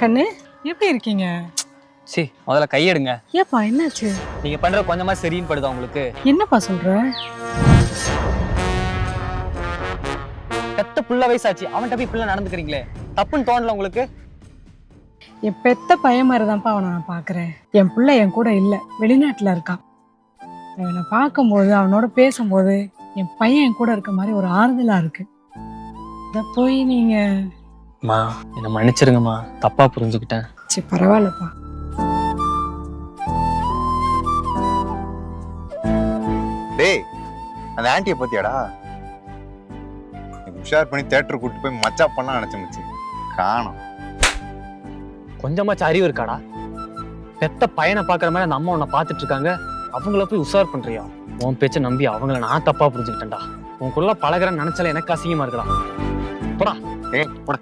கண்ணு எப்படி இருக்கீங்க? சி முதல்ல கையெடுங்க. ஏப்பா என்னாச்சு? நீங்க பண்ற கொஞ்சமா சரின்னு படுதா உங்களுக்கு? என்னப்பா சொல்ற? பெத்த புள்ள வயசாச்சு அவன்கிட்ட போய் பிள்ளை நடந்துக்கிறீங்களே? தப்புன்னு தோணல உங்களுக்கு? என் பெத்த பையன் மாதிரி தான்ப்பா அவனை நான் பார்க்குறேன் என் பிள்ளை என் கூட இல்லை வெளிநாட்டில் இருக்கான். அவனை பார்க்கும்போது அவனோட பேசும்போது என் பையன் என் கூட இருக்க மாதிரி ஒரு ஆறுதலாக இருக்கு. இதை போய் நீங்கள் அம்மா என்னை மன்னிச்சிருங்கம்மா. தப்பா புரிஞ்சுக்கிட்டேன். சரி பரவாயில்லப்பா. டேய் அந்த ஆன்ட்டியை பத்தியாடா உஷார் பண்ணி தேட்டர் கூட்டு போய் மச்சா பண்ணலாம் நினைச்ச மச்சி. காணோம். கொஞ்சமாச்சும் அறிவு இருக்காடா? பெத்த பையனை பார்க்குற மாதிரி அந்த அம்மா உன்னை பார்த்துட்டு இருக்காங்க அவங்கள போய் உஷார் பண்றியா? உன் பேச்சை நம்பி அவங்கள நான் தப்பா புரிஞ்சுக்கிட்டேன்டா. உன் கூட பழகிறேன்னு நினைச்சால எனக்கு அசிங்கமா இருக்குடா. ஏய் போட.